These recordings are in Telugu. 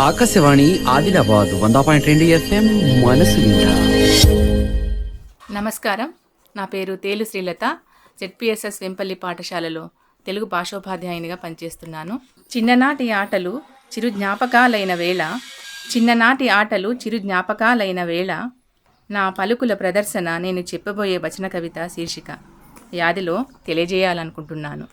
ఆకాశవాణి ఆదిలాబాద్ వంద పాయింట్ రెండు ఎఫ్ఎం మనసు నమస్కారం. నా పేరు తేలు శ్రీలత. జెడ్పిఎస్ఎస్ వెంపల్లి పాఠశాలలో తెలుగు భాషోపాధ్యాయునిగా పనిచేస్తున్నాను. చిన్ననాటి ఆటలు చిరు జ్ఞాపకాలైన వేళ చిన్ననాటి ఆటలు చిరు జ్ఞాపకాలైన వేళ నా పలుకుల ప్రదర్శన నేను చెప్పబోయే వచన కవిత శీర్షిక. యాదిలో తెలియజేయాలనుకుంటున్నాను.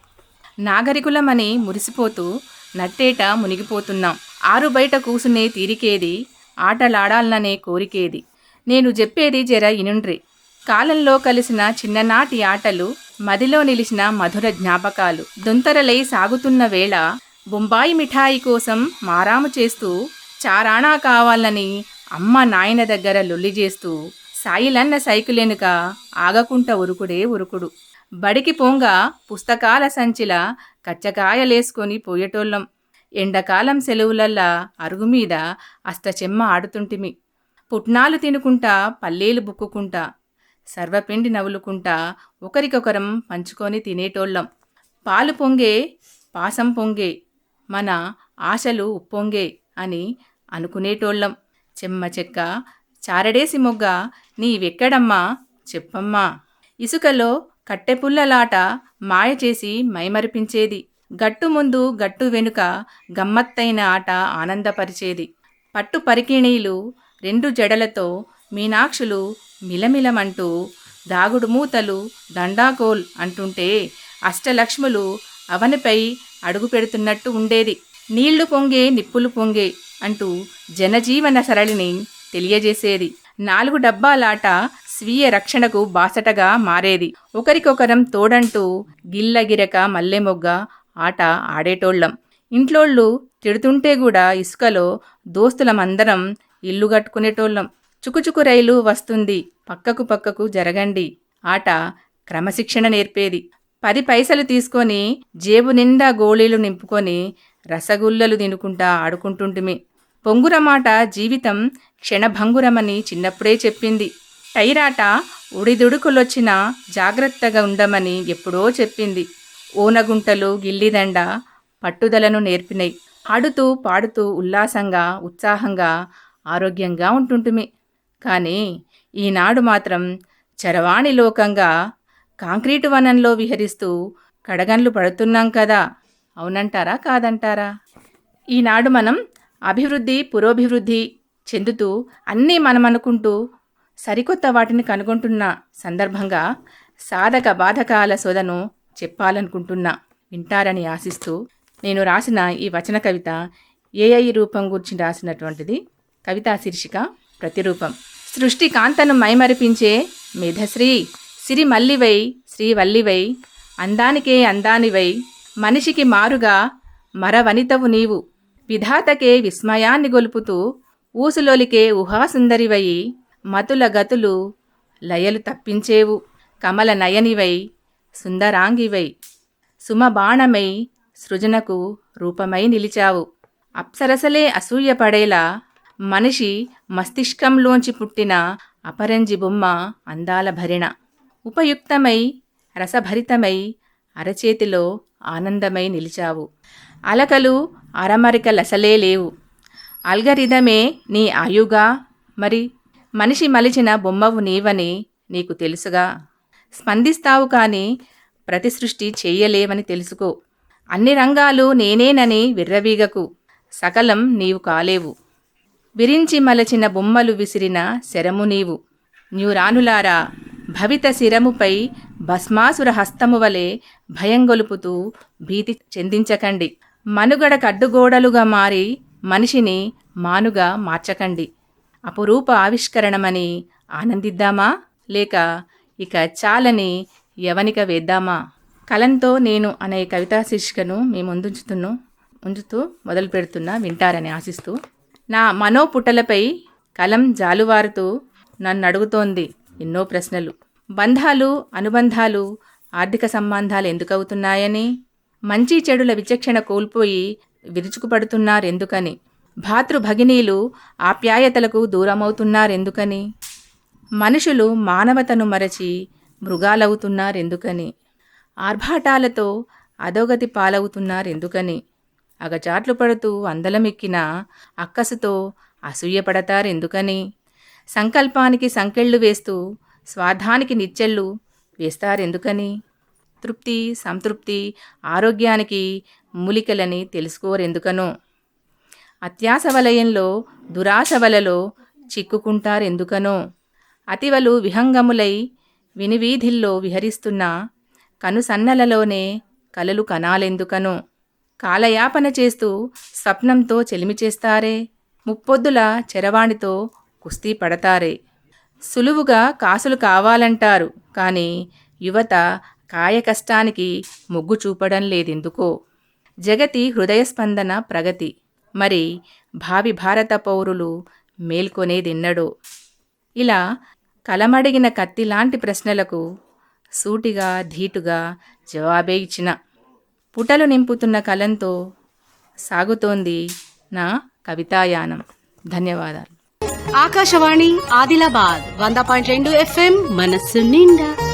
నాగరికులమని మురిసిపోతూ నట్టేట మునిగిపోతున్నాం. ఆరు బయట కూసునే తీరికేది ఆటలాడాలననే కోరికేది. నేను చెప్పేది జర ఇనుండ్రి. కాలంలో కలిసిన చిన్ననాటి ఆటలు మదిలో నిలిచిన మధుర జ్ఞాపకాలు. దొంతరలై సాగుతున్న వేళ బొంబాయి మిఠాయి కోసం మారాము చేస్తూ చారాణా కావాలని అమ్మ నాయన దగ్గర లొల్లి చేస్తూ సాయిలన్న సైకిలెనుక ఆగకుంట ఉరుకుడే ఉరుకుడు. బడికి పొంగ పుస్తకాల సంచిల కచ్చకాయలేసుకొని పోయేటోళ్ళం. ఎండకాలం సెలవులల్లా అరుగు మీద అష్టచెమ్మ ఆడుతుంటిమి. పుట్నాలు తినుకుంటా పల్లీలు బుక్కుకుంటా సర్వపిండి నవ్వులుకుంటా ఒకరికొకరం పంచుకొని తినేటోళ్ళం. పాలు పొంగే పాసం పొంగే మన ఆశలు ఉప్పొంగే అని అనుకునేటోళ్ళం. చెమ్మ చెక్క చారడేసి మొగ్గ నీవెక్కడమ్మా చెప్పమ్మా. ఇసుకలో కట్టెపుల్లలాట మాయ చేసి మైమరిపించేది. గట్టు ముందు గట్టు వెనుక గమ్మత్తైన ఆట ఆనందపరిచేది. పట్టు పరికిణీలు రెండు జడలతో మీనాక్షులు మిలమిలమంటూ దాగుడు మూతలు దండాకోల్ అంటుంటే అష్టలక్ష్ములు అవనిపై అడుగు పెడుతున్నట్టు ఉండేది. నీళ్ళు పొంగే నిప్పులు పొంగే అంటూ జనజీవన సరళిని తెలియజేసేది. నాలుగు డబ్బాలాట స్వీయ రక్షణకు బాసటగా మారేది. ఒకరికొకరం తోడంటూ గిల్లగిరక మల్లెమొగ్గ ఆట ఆడేటోళ్ళం. ఇంట్లోళ్ళు తిడుతుంటే కూడా ఇసుకలో దోస్తులమందరం ఇల్లు కట్టుకునేటోళ్ళం చుకుచుకు రైలు వస్తుంది. పక్కకు పక్కకు జరగండి. ఆట క్రమశిక్షణ నేర్పేది. పది పైసలు తీసుకొని జేబు నిండా గోళీలు నింపుకొని రసగుల్లలు తినుకుంటా ఆడుకుంటుంటిమి. పొంగురమాట జీవితం క్షణభంగురమని చిన్నప్పుడే చెప్పింది. టైరాట ఉడిదుడుకులొచ్చిన జాగ్రత్తగా ఉండమని ఎప్పుడో చెప్పింది. ఓనగుంటలు గిల్లిదండ పట్టుదలను నేర్పినాయి ఆడుతూ పాడుతూ ఉల్లాసంగా ఉత్సాహంగా ఆరోగ్యంగా ఉంటుంటిమి. కానీ ఈనాడు మాత్రం చరవాణి లోకంగా కాంక్రీటు వనంలో విహరిస్తూ కడగన్లు పడుతున్నాం కదా అవునంటారా కాదంటారా? ఈనాడు మనం అభివృద్ధి పురోభివృద్ధి చెందుతూ అన్నీ మనం అనుకుంటూ సరికొత్త వాటిని కనుగొంటున్న సందర్భంగా సాధక బాధకాల సోదను చెప్పాలనుకుంటున్నా. వింటారని ఆశిస్తూ నేను రాసిన ఈ వచన కవిత ఏఐ రూపం గురించి రాసినటువంటిది కవితా శీర్షిక ప్రతిరూపం. సృష్టి కాంతను మైమరిపించే మేధశ్రీ సిరి మల్లివై శ్రీవల్లివై అందానికే అందానివై మనిషికి మారుగా మరవనితవు నీవు. విధాతకే విస్మయాన్ని గొలుపుతూ ఊసులోలికే ఊహాసుందరివై మతుల గతులు లయలు తప్పించేవు. కమల నయనివై సుందరాంగివై. సుమబాణమై సృజనకు రూపమై నిలిచావు. అప్సరసలే అసూయపడేలా మనిషి మస్తిష్కంలోంచి పుట్టిన అపరంజి బొమ్మ అందాల భరిణ. ఉపయుక్తమై రసభరితమై అరచేతిలో ఆనందమై నిలిచావు. అలకలు అరమరిక లసలే లేవు. అల్గరిథమే నీ ఆయుగా మరి మనిషి మలిచిన బొమ్మవు నీవని నీకు తెలుసుగా. స్పందిస్తావు కానీ ప్రతి సృష్టి చెయ్యలేవని తెలుసుకో. అన్ని రంగాలు నేనేనని విర్రవీగకు. సకలం నీవు కాలేవు. విరించి మలచిన బొమ్మలు విసిరిన శరము నీవు. న్యూరానులారా భవిత శిరముపై భస్మాసుర హస్తము వలె భయం గొలుపుతూ భీతి చెందించకండి. మనుగడ కడ్డుగోడలుగా మారి మనిషిని మానుగా మార్చకండి. అపురూప ఆవిష్కరణమని ఆనందిద్దామా? లేక ఇక చాలని యవనిక వేద్దామా? కలంతో నేను అనే కవితా శీర్షికను మీ ముందుంచుతును ఉంచుతూ మొదలు పెడుతున్నా వింటారని ఆశిస్తూ నా మనోపుటలపై కలం జాలువారుతూ నన్ను అడుగుతోంది ఎన్నో ప్రశ్నలు. బంధాలు అనుబంధాలు ఆర్థిక సంబంధాలు ఎందుకు అవుతున్నాయని మంచి చెడుల విచక్షణ కోల్పోయి విరుచుకుపడుతున్నారెందుకని? భాతృభగినీలు ఆప్యాయతలకు దూరమవుతున్నారెందుకని? మనుషులు మానవతను మరచి మృగాలవుతున్నారెందుకని? ఆర్భాటాలతో అధోగతి పాలవుతున్నారెందుకని? అగచాట్లు పడుతూ అందలమెక్కిన అక్కసుతో అసూయపడతారెందుకని? సంకల్పానికి సంకెళ్ళు వేస్తూ స్వార్థానికి నిచ్చెళ్ళు వేస్తారెందుకని? తృప్తి సంతృప్తి ఆరోగ్యానికి మూలికలని తెలుసుకోరెందుకనో? అత్యాస వలయంలో దురాశ వలలో చిక్కుకుంటారెందుకనో? అతివలు విహంగములై వినివీధిల్లో విహరిస్తున్న కనుసన్నలలోనే కలలు కనాలెందుకనో? కాలయాపన చేస్తూ స్వప్నంతో చెలిమి చేస్తారే ముప్పొద్దుల చెరవాణితో కుస్తీ పడతారే. సులువుగా కాసులు కావాలంటారు కానీ యువత కాయ కష్టానికి మొగ్గు చూపడం లేదెందుకో? జగతి హృదయస్పందన ప్రగతి మరి భావి భారత పౌరులు మేల్కొనేదెన్నడో? ఇలా కలమడిగిన కత్తిలాంటి ప్రశ్నలకు సూటిగా ధీటుగా జవాబే ఇచ్చిన. పుటలు నింపుతున్న కలంతో సాగుతోంది నా కవితాయానం. ధన్యవాదాలు. ఆకాశవాణి ఆదిలాబాద్ వంద పాయింట్ రెండు ఎఫ్ఎం మనస్సు నిండా.